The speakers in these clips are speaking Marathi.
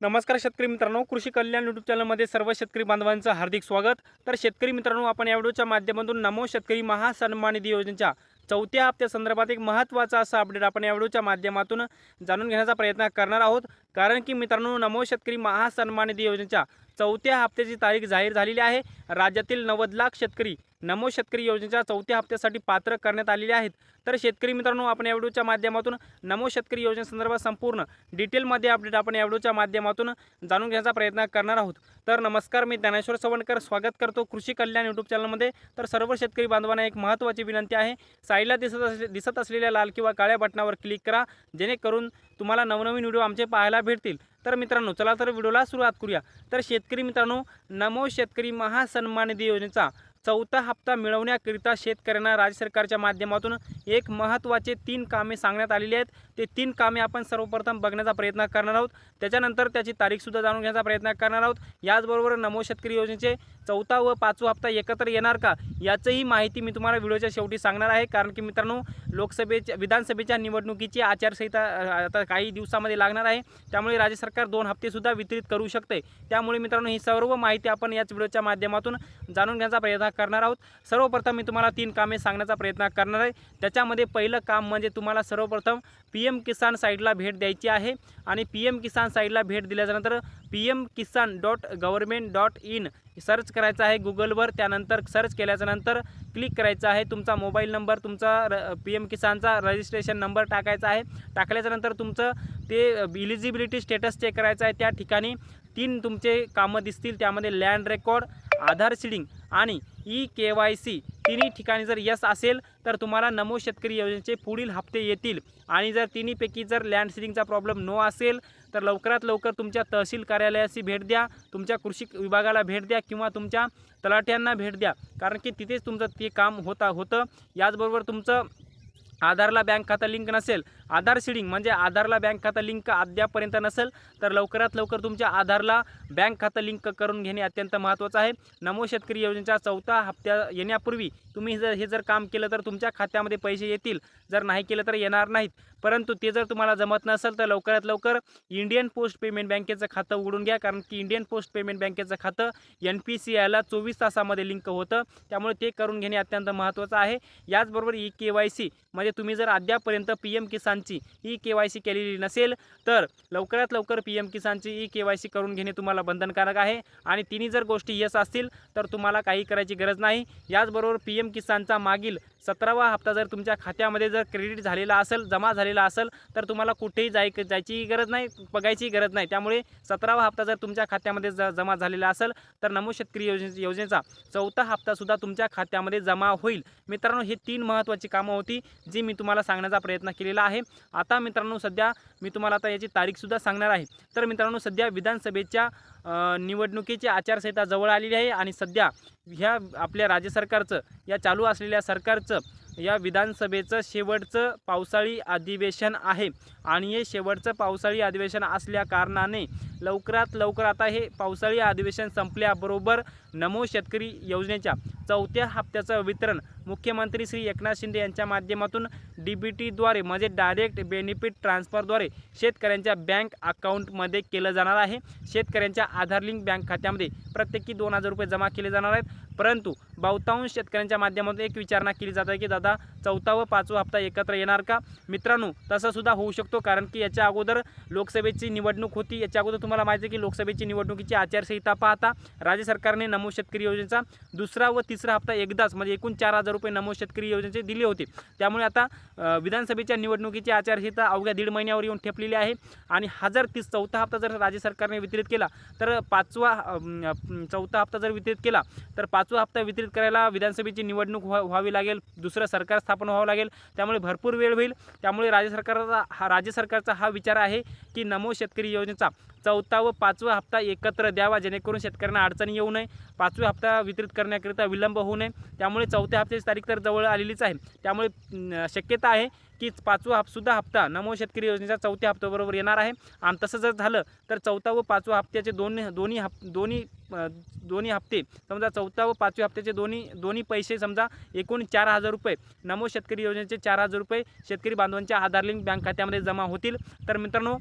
नमस्कार शेतकरी मित्रांनो कृषी कल्याण यूट्यूब चॅनलमध्ये सर्व शेतकरी बांधवांचं हार्दिक स्वागत. तर शेतकरी मित्रांनो आपण या व्हिडिओच्या माध्यमातून नमो शेतकरी महासन्मान निधी योजनेच्या चौथ्या हप्त्यासंदर्भात एक महत्त्वाचा असा अपडेट आपण या व्हिडिओच्या माध्यमातून जाणून घेण्याचा प्रयत्न करणार आहोत. कारण की मित्रांनो नमो शेतकरी महासन्मान निधी योजनेच्या चौथ्या हप्त्याची तारीख जाहीर झालेली आहे. राज्यातील नव्वद लाख शेतकरी नमो शेतकरी योजनेच्या चौथ्या हप्त्यासाठी पात्र करण्यात आलेले आहेत. तर शेतकरी मित्रांनो आपण या व्हिडिओच्या माध्यमातून नमो शेतकरी योजनेसंदर्भात संपूर्ण डिटेलमध्ये अपडेट आपण या व्हिडिओच्या माध्यमातून जाणून घेण्याचा प्रयत्न करणार आहोत. तर नमस्कार मी ज्ञानेश्वर सवणकर. स्वागत करतो कृषी कल्याण यूट्यूब चॅनलमध्ये तर सर्व शेतकरी बांधवांना एक महत्त्वाची विनंती आहे. साईडला दिसत असले दिसत असलेल्या लाल किंवा काळ्या बटनावर क्लिक करा. जेणेकरून तुम्हाला नवनवीन व्हिडिओ आमचे पाहायला भेटतील. तर मित्रांनो चला तर व्हिडिओला सुरुवात करूया. तर शेतकरी मित्रांनो नमो शेतकरी महासन्मान निधी योजनेचा चौथा हप्ता मिळवण्याकरिता शेतकऱ्यांना राज्य सरकारच्या माध्यमातून एक महत्त्वाचे तीन कामे सांगण्यात आलेली आहेत. ते तीन कामे आपण सर्वप्रथम बघण्याचा प्रयत्न करणार आहोत. त्याच्यानंतर त्याची तारीखसुद्धा जाणून घेण्याचा प्रयत्न करणार आहोत. याचबरोबर नमो शेतकरी योजनेचे चौथा व पाचवा हप्ता एकत्र येणार का याचंही माहिती मी तुम्हाला व्हिडिओच्या शेवटी सांगणार आहे. कारण की मित्रांनो लोकसभेच्या विधानसभेच्या निवडणुकीची आचारसंहिता आता काही दिवसामध्ये लागणार आहे. त्यामुळे राज्य सरकार दोन हप्तेसुद्धा वितरित करू शकते. त्यामुळे मित्रांनो ही सर्व माहिती आपण याच व्हिडिओच्या माध्यमातून जाणून घेण्याचा प्रयत्न करणार आहोत. सर्वप्रथम मी तुम्हाला तीन कामे सांगण्याचा प्रयत्न करणार आहे. त्याच्यामध्ये पहिलं काम म्हणजे तुम्हाला सर्वप्रथम पी एम किसान साईटला भेट द्यायची आहे आणि पी एम किसान साईटला भेट दिल्याच्यानंतर P M Kisan dot government dot in search करायचं आहे गुगलवर. त्यानंतर सर्च केल्याच्यानंतर क्लिक करायचं आहे. तुमचा मोबाईल नंबर तुमचा र पी एम किसानचा रजिस्ट्रेशन नंबर टाकायचा आहे. टाकल्याच्यानंतर तुमचं ते इलिजिबिलिटी स्टेटस चेक करायचं आहे. त्या ठिकाणी तीन तुमचे कामं दिसतील. त्यामध्ये लँड रेकॉर्ड आधार सीडिंग आणि ई के वाय सी तिन्ही ठिकाणी जर यस असेल तर तुम्हाला नमो शेतकरी योजनेचे पुढील हप्ते येतील. आणि जर तिन्हीपैकी जर लँड सिडिंगचा प्रॉब्लेम नो असेल तर लवकरात लवकर तुमच्या तहसील कार्यालयाशी भेट द्या तुमच्या कृषी विभागाला भेट द्या किंवा तुमच्या तलाठ्यांना भेट द्या. कारण की तिथेच तुमचं ते काम होता होतं. याचबरोबर तुमचं आधारला बँक खातं लिंक नसेल आधार सीडिंग म्हणजे आधारला बँक खातं लिंक अद्यापर्यंत नसेल तर लवकरात लवकर तुमच्या आधारला बँक खातं लिंक करून घेणे अत्यंत महत्त्वाचं आहे. नमो शेतकरी योजनेच्या चौथा हप्त्या येण्यापूर्वी तुम्ही जर हे जर काम केलं तर तुमच्या खात्यामध्ये पैसे येतील जर नाही केलं तर येणार नाहीत. परंतु ते जर तुम्हाला जमत नसेल तर लवकरात लवकर इंडियन पोस्ट पेमेंट बँकेचं खातं उघडून घ्या कारण की इंडियन पोस्ट पेमेंट बँकेचं खातं एन पी सी आयला चोवीस तासामध्ये लिंक होतं. त्यामुळे ते करून घेणे अत्यंत महत्त्वाचं आहे. याचबरोबर ई के वाय सी म्हणजे तुम्ही जर अद्यापर्यंत पी एम किसान किसानची ई के वाय सी केलेली नसेल तर लवकरात लवकर पी एम किसानची ई के वाय सी करून घेणे तुम्हाला बंधनकारक आहे. आणि तिन्ही जर गोष्टी यस असतील तर तुम्हाला काही करायची गरज नाही. याचबरोबर पी एम किसानचा मागील सतरावा हप्ता जर तुमच्या खात्यामध्ये जर क्रेडिट झालेला असेल जमा झालेला असेल तर तुम्हाला कुठेही जाय जायची गरज नाही बघायची गरज नाही. त्यामुळे सतरावा हप्ता जर तुमच्या खात्यामध्ये ज जमा झालेला असेल तर नमो शेतकरी योजने योजनेचा चौथा हप्तासुद्धा तुमच्या खात्यामध्ये जमा होईल. मित्रांनो हे तीन महत्त्वाची कामं होती जी मी तुम्हाला सांगण्याचा प्रयत्न केलेला आहे. आता मित्रांनो सध्या मी तुम्हाला आता याची तारीखसुद्धा सांगणार आहे. तर मित्रांनो सध्या विधानसभेच्या निवडणुकीची आचारसंहिता जवळ आलेली आहे आणि सध्या ह्या आपल्या राज्य सरकारचं या चालू असलेल्या सरकारचं या विधानसभेचं शेवटचं पावसाळी अधिवेशन आहे. आणि हे शेवटचं पावसाळी अधिवेशन असल्या कारणाने लवकरात लवकर आता हे पावसाळी अधिवेशन संपल्याबरोबर नमो शेतकरी योजनेच्या चौथ्या हप्त्याचं वितरण मुख्यमंत्री श्री एकनाथ शिंदे यांच्या माध्यमातून डी बी टीद्वारे म्हणजे डायरेक्ट बेनिफिट ट्रान्सफरद्वारे शेतकऱ्यांच्या बँक अकाउंटमध्ये केलं जाणार आहे. शेतकऱ्यांच्या आधार लिंक बँक खात्यामध्ये प्रत्येकी दोन हजार रुपये जमा केले जाणार आहेत. परंतु बहुतांश शेतकऱ्यांच्या माध्यमातून एक विचारणा केली जात आहे की दादा चौथा व पाचवा हप्ता एकत्र येणार का? मित्रांनो तसंसुद्धा होऊ शकतो कारण की याच्या अगोदर लोकसभेची निवडणूक होती. याच्या अगोदर तुम्हाला माहिती आहे की लोकसभेची निवडणुकीची आचारसंहिता पाहता राज्य सरकारने नमो शेतकरी योजनेचा दुसरा व तिसरा हप्ता एकदाच म्हणजे एकूण चार हजार रुपये नमो शेतकरी योजनेचे दिले होते. त्यामुळे आता विधानसभेच्या निवडणुकीची आचारसंहिता अवघ्या दीड महिन्यावर येऊन ठेपलेली आहे आणि हा जर तीस चौथा हप्ता जर राज्य सरकारने वितरित केला तर पाचवा चौथा हप्ता जर वितरित केला तर पाचवा हप्ता वितरित करायला विधानसभेची निवडणूक व्हा व्हावी लागेल दुसरं सरकार स्थापन व्हावं लागेल त्यामुळे भरपूर वेळ होईल. त्यामुळे राज्य सरकारचा हा राज्य सरकारचा हा विचार आहे की नमो शेतकरी योजनेचा चौथा व पाचवा हप्ता एकत्र द्यावा जेणेकरून शेतकऱ्यांना अडचणी येऊ नये. पाचवे हप्ता वितरित करण्याकरिता विलंब होऊ नये. त्यामुळे चौथ्या हप्त्याची तारीख तर जवळ आलेलीच आहे. त्यामुळे शक्यता आहे की पाचवा हप्सुद्धा हप्ता नमो शेतकरी योजनेच्या चौथ्या हप्त्याबरोबर येणार आहे. आणि तसं जर झालं तर चौथा व पाचवा हप्त्याचे दोन दोन्ही हप दोन्ही दोन्ही हप्ते समजा चौथा व पाचव्या हप्त्याचे दोन्ही दोन्ही पैसे समजा एकूण चार हजार रुपये नमो शेतकरी योजनेचे चार हजार रुपये शेतकरी बांधवांच्या आधार लिंक बँक खात्यामध्ये जमा होतील. तर मित्रांनो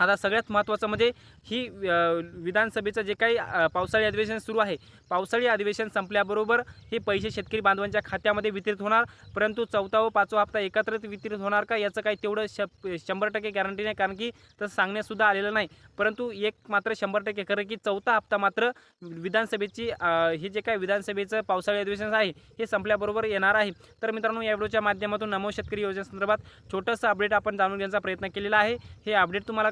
आता सगळ्यात महत्त्वाचं म्हणजे ही विधानसभेचं जे काही पावसाळी अधिवेशन सुरू आहे पावसाळी अधिवेशन संपल्याबरोबर हे पैसे शेतकरी बांधवांच्या खात्यामध्ये वितरित होणार परंतु चौथा व पाचवा हप्ता एकत्रित वितरित होणार का याचं काही तेवढं श शंभर टक्के गॅरंटी नाही कारण की तसं सांगण्यासुद्धा आलेलं नाही. परंतु एक मात्र शंभर टक्के खरं की चौथा हप्ता मात्र विधानसभेची हे जे काही विधानसभेचं पावसाळी अधिवेशन आहे हे संपल्याबरोबर येणार आहे. तर मित्रांनो या व्हिडिओच्या माध्यमातून नमो शेतकरी योजनेसंदर्भात छोटंसं अपडेट आपण जाणून घेण्याचा प्रयत्न केलेला आहे. हे अपडेट तुम्हाला